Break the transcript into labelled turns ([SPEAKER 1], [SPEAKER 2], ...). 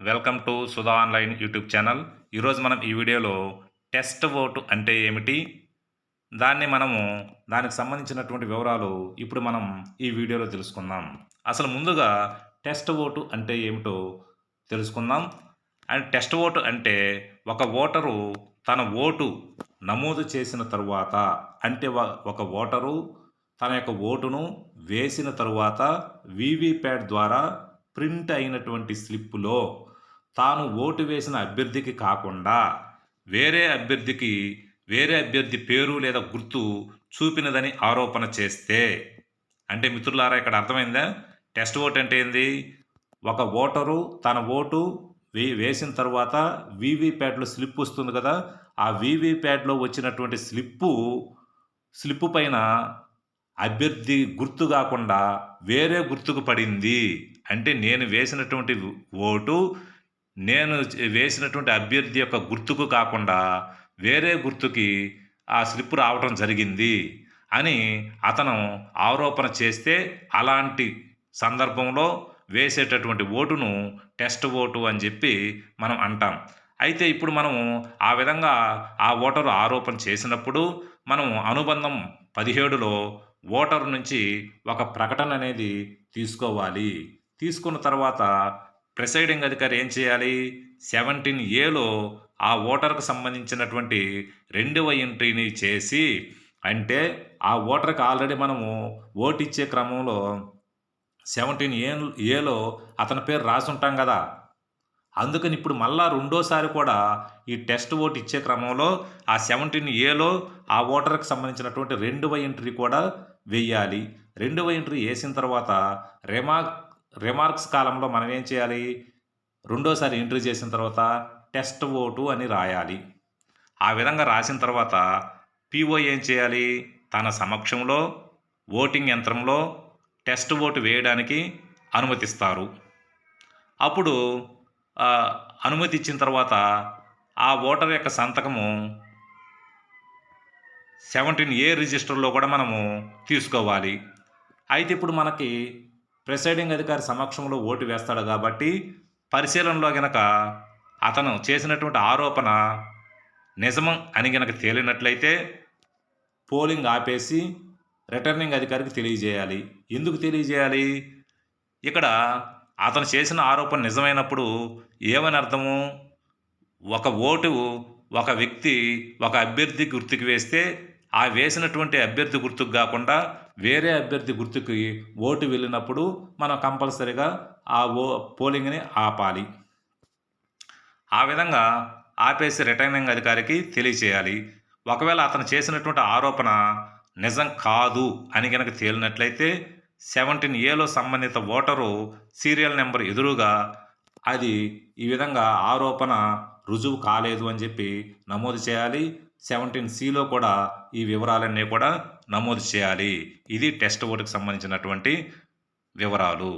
[SPEAKER 1] Welcome to Sudha online YouTube channel. ఈరోజు మనం ఈ వీడియోలో టెస్ట్ ఓటు అంటే ఏమిటి? దాన్ని మనము దానికి సంబంధించినటువంటి వివరాలు ఇప్పుడు మనం ఈ వీడియోలో తెలుసుకుందాం. అసలు ముందుగా టెస్ట్ ఓటు అంటే ఏమిటో తెలుసుకుందాం. అండ్ టెస్ట్ ఓటు అంటే ఒక ఓటరు తన ఓటు నమోదు చేసిన తరువాత అంటే ఒక ఓటరు తన యొక్క ఓటును వేసిన తరువాత వీవీప్యాట్ ద్వారా ప్రింట్ అయినటువంటి స్లిప్పులో తాను ఓటు వేసిన అభ్యర్థికి కాకుండా వేరే అభ్యర్థికి వేరే అభ్యర్థి పేరు లేదా గుర్తు చూపినదని ఆరోపణ చేస్తే. అంటే మిత్రులారా ఇక్కడ అర్థమైందా? టెస్ట్ ఓట్ అంటే ఏంది? ఒక ఓటరు తన ఓటు వే వేసిన తర్వాత వీవీప్యాట్లో స్లిప్ వస్తుంది కదా ఆ వీవీప్యాట్లో వచ్చినటువంటి స్లిప్పు స్లిప్పు పైన అభ్యర్థి గుర్తు కాకుండా వేరే గుర్తుకు పడింది. అంటే నేను వేసినటువంటి ఓటు నేను వేసినటువంటి అభ్యర్థి యొక్క గుర్తుకు కాకుండా వేరే గుర్తుకి ఆ స్లిప్ రావటం జరిగింది అని అతను ఆరోపణ చేస్తే అలాంటి సందర్భంలో వేసేటటువంటి ఓటును టెస్ట్ ఓటు అని చెప్పి మనం అంటాం. అయితే ఇప్పుడు మనము ఆ విధంగా ఆ ఓటరు ఆరోపణ చేసినప్పుడు మనం అనుబంధం పదిహేడులో ఓటరు నుంచి ఒక ప్రకటన అనేది తీసుకోవాలి. తీసుకున్న తర్వాత ప్రిసైడింగ్ అధికారి ఏం చేయాలి? సెవెంటీన్ ఏలో ఆ ఓటర్కు సంబంధించినటువంటి రెండవ ఎంట్రీని చేసి అంటే ఆ ఓటర్కి ఆల్రెడీ మనము ఓటు ఇచ్చే క్రమంలో సెవెంటీన్ ఏ ఏలో అతని పేరు రాసి ఉంటాం కదా. అందుకని ఇప్పుడు మళ్ళా రెండోసారి కూడా ఈ టెస్ట్ ఓటు ఇచ్చే క్రమంలో ఆ సెవెంటీన్ ఏలో ఆ ఓటర్కి సంబంధించినటువంటి రెండవ ఎంట్రీ కూడా వెయ్యాలి రెండవ ఎంట్రీ వేసిన తర్వాత రిమార్క్ రిమార్క్స్ కాలంలో మనం ఏం చేయాలి? రెండోసారి ఎంట్రీ చేసిన తర్వాత టెస్ట్ ఓటు అని రాయాలి. ఆ విధంగా రాసిన తర్వాత పీఓ ఏం చేయాలి? తన సమక్షంలో ఓటింగ్ యంత్రంలో టెస్ట్ ఓటు వేయడానికి అనుమతిస్తారు. అప్పుడు అనుమతి ఇచ్చిన తర్వాత ఆ ఓటర్ యొక్క సంతకము సెవెంటీన్ ఏ రిజిస్టర్లో కూడా మనము తీసుకోవాలి. అయితే ఇప్పుడు మనకి ప్రిసైడింగ్ అధికారి సమక్షంలో ఓటు వేస్తాడు కాబట్టి పరిశీలనలో గనక అతను చేసినటువంటి ఆరోపణ నిజమం అని గనక తేలినట్లయితే పోలింగ్ ఆపేసి రిటర్నింగ్ అధికారికి తెలియజేయాలి. ఎందుకు తెలియజేయాలి? ఇక్కడ అతను చేసిన ఆరోపణ నిజమైనప్పుడు ఏమని అర్థము? ఒక ఓటు ఒక వ్యక్తి ఒక అభ్యర్థి గుర్తుకు వేస్తే ఆ వేసినటువంటి అభ్యర్థి గుర్తుకు కాకుండా వేరే అభ్యర్థి గుర్తుకి ఓటు వెళ్ళినప్పుడు మనం కంపల్సరిగా ఆ ఓ పోలింగ్ని ఆపాలి. ఆ విధంగా ఆపేసి రిటర్నింగ్ అధికారికి తెలియచేయాలి. ఒకవేళ అతను చేసినటువంటి ఆరోపణ నిజం కాదు అని కనుక తేలినట్లయితే సెవెంటీన్ ఏలో సంబంధిత ఓటరు సీరియల్ నెంబర్ ఎదురుగా అది ఈ విధంగా ఆరోపణ రుజువు కాలేదు అని చెప్పి నమోదు చేయాలి. సెవెంటీన్ సిలో కూడా ఈ వివరాలన్నీ కూడా నమోదు చేయాలి. ఇది టెస్ట్ ఓటుకు సంబంధించినటువంటి వివరాలు.